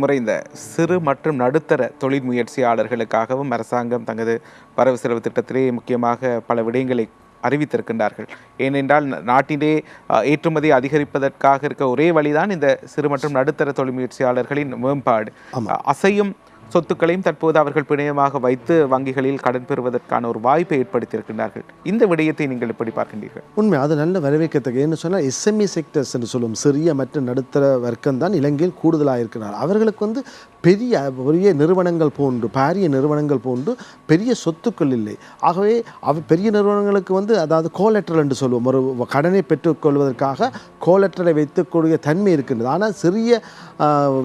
முறை இந்த சிறு மற்றும் நடுத்தர தொழில் முயற்சியாளர்களுக்காகவும் அரசாங்கம் தனது வரவு செலவு திட்டத்திலே முக்கியமாக பல விடயங்களை அறிவித்திருக்கின்றார்கள். ஏனென்றால் நாட்டிலே ஏற்றுமதி அதிகரிப்பதற்காக இருக்க ஒரே வழிதான் இந்த சிறு மற்றும் நடுத்தர தொழில் முயற்சியாளர்களின் மேம்பாடு. அசையும் சொத்துக்களையும் தற்போது அவர்கள் பிணையமாக வைத்து வங்கிகளில் கடன் பெறுவதற்கான ஒரு வாய்ப்பை ஏற்படுத்தியிருக்கின்றார்கள். இந்த விடயத்தை நீங்கள் எப்படி பார்க்கின்றீர்கள்? உண்மை அது நல்ல வரவேற்கத்தக்க என்ன சொன்னால் எஸ்எம்இ செக்டர்ஸ் என்று சொல்லும் சிறிய மற்றும் நடுத்தர வர்க்கம் தான் இலங்கையில் கூடுதலாக இருக்கிறார் அவர்களுக்கு வந்து பெரிய பெரிய நிறுவனங்கள் போன்று பாரிய நிறுவனங்கள் போன்று பெரிய சொத்துக்கள் இல்லை. ஆகவே அவ பெரிய நிறுவனங்களுக்கு வந்து அதாவது கோலெட்ரல் என்று சொல்லுவோம். ஒரு கடனை பெற்றுக்கொள்வதற்காக கோலெட்ரலை வைத்துக்கூடிய தன்மை இருக்கின்றது. ஆனால் சிறிய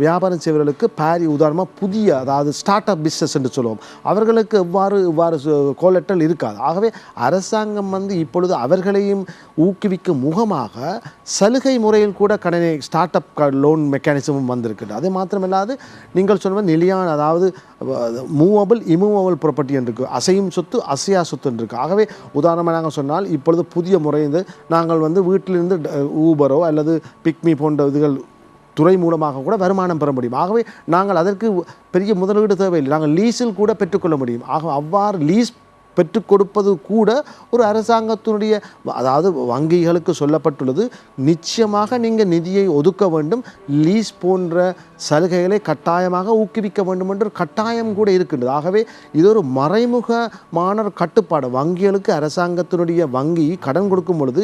வியாபாரம் செய்வர்களுக்கு பாரி உதாரணமாக புதிய அதாவது ஸ்டார்ட் அப் பிஸ்னஸ் என்று சொல்லுவோம். அவர்களுக்கு எவ்வாறு இவ்வாறு கோலெட்ரல் இருக்காது. ஆகவே அரசாங்கம் வந்து இப்பொழுது அவர்களையும் ஊக்குவிக்கும் முகமாக சலுகை முறையில் கூட கடனை ஸ்டார்ட் அப் லோன் மெக்கானிசமும் வந்திருக்குது அது மாத்திரமில்லாது நீங்கள் சொன்ன நிலையான அதாவது மூவபிள் இமூவபிள் ப்ராப்பர்ட்டி என்று அசையும் சொத்து அசையா சொத்து என்று ஆகவே உதாரணமாக நாங்கள் சொன்னால் இப்பொழுது புதிய முறைந்து நாங்கள் வந்து வீட்டிலிருந்து ஊபரோ அல்லது பிக்மி போன்ற இதுகள் துறை மூலமாக கூட வருமானம் பெற முடியும். ஆகவே நாங்கள் அதற்கு பெரிய முதலீடு தேவையில்லை. நாங்கள் லீஸில் கூட பெற்றுக்கொள்ள முடியும். ஆக அவ்வாறு லீஸ் பெற்றுக் கொடுப்பது கூட ஒரு அரசாங்கத்தினுடைய அதாவது வங்கிகளுக்கு சொல்லப்பட்டுள்ளது நிச்சயமாக நீங்கள் நிதியை ஒதுக்க வேண்டும் லீஸ் போன்ற சலுகைகளை கட்டாயமாக ஊக்குவிக்க வேண்டும் என்று கட்டாயம் கூட இருக்கின்றது. ஆகவே இது ஒரு மறைமுகமான ஒரு கட்டுப்பாடு. வங்கிகளுக்கு அரசாங்கத்தினுடைய வங்கி கடன் கொடுக்கும் பொழுது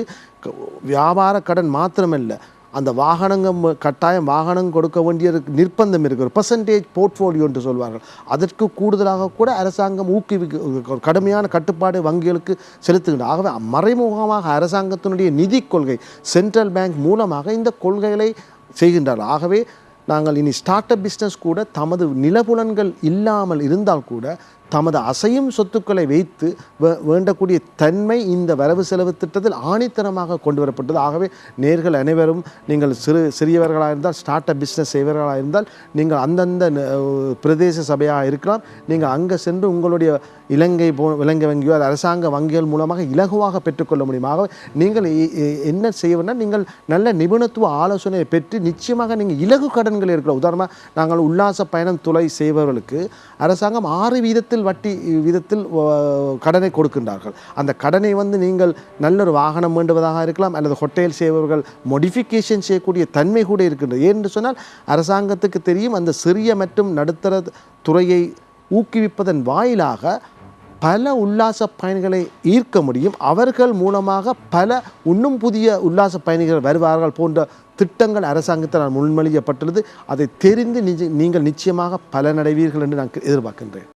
வியாபார கடன் மாத்திரமல்ல. அந்த வாகனங்கள் கட்டாயம் வாகனம் கொடுக்க வேண்டிய நிர்பந்தம் இருக்கு ஒரு பர்சன்டேஜ் போர்ட்ஃபோலியோ என்று சொல்வார்கள். அதற்கு கூடுதலாக கூட அரசாங்கம் ஊக்குவிக்க கடுமையான கட்டுப்பாடு வங்கிகளுக்கு செலுத்துகின்றன ஆகவே மறைமுகமாக அரசாங்கத்தினுடைய நிதி கொள்கை சென்ட்ரல் பேங்க் மூலமாக இந்த கொள்கைகளை செய்கின்றார்கள். ஆகவே நாங்கள் இனி ஸ்டார்ட் அப் பிஸ்னஸ் கூட தமது நிலபுலன்கள் இல்லாமல் இருந்தால் கூட தமது அசையும் சொத்துக்களை வைத்து வேண்டக்கூடிய தன்மை இந்த வரவு செலவு திட்டத்தில் ஆணித்தனமாக கொண்டு வரப்பட்டது. ஆகவே நேர்கள் அனைவரும் நீங்கள் சிறு சிறியவர்களாக இருந்தால் ஸ்டார்ட் அப் பிஸ்னஸ் செய்வர்களாக இருந்தால் நீங்கள் அந்தந்த பிரதேச சபையாக இருக்கலாம். நீங்கள் அங்கே சென்று உங்களுடைய இலங்கை போ இலங்கை வங்கியோ அது அரசாங்க வங்கிகள் மூலமாக இலகுவாக பெற்றுக்கொள்ள முடியும். ஆகவே நீங்கள் என்ன செய்ய நீங்கள் நல்ல நிபுணத்துவ ஆலோசனையை பெற்று நிச்சயமாக நீங்கள் இலகு கடன் கடன்கள் இருக்கிற உதாரணமாக நாங்கள் உல்லாச பயணம் துளை செய்பவர்களுக்கு அரசாங்கம் ஆறு வீதத்தில் வட்டி வீதத்தில் கடனை கொடுக்கின்றார்கள். அந்த கடனை வந்து நீங்கள் நல்ல ஒரு வாகனம் வேண்டுவதாக இருக்கலாம் அல்லது ஹோட்டல் செய்பவர்கள் மொடிஃபிகேஷன் செய்யக்கூடிய தன்மை கூட இருக்கின்றது. ஏனென்று சொன்னால் அரசாங்கத்துக்கு தெரியும் அந்த சிறிய மற்றும் நடுத்தர துறையை ஊக்குவிப்பதன் வாயிலாக பல உல்லாச பயணிகளை ஈர்க்க முடியும். அவர்கள் மூலமாக பல இன்னும் புதிய உல்லாச பயணிகள் வருவார்கள் போன்ற திட்டங்கள் அரசாங்கத்தால் முன்மொழியப்பட்டுள்ளது. அதை தெரிந்து நிஜ- நீங்கள் நிச்சயமாக பலனடைவீர்கள் என்று நான் எதிர்பார்க்கின்றேன்.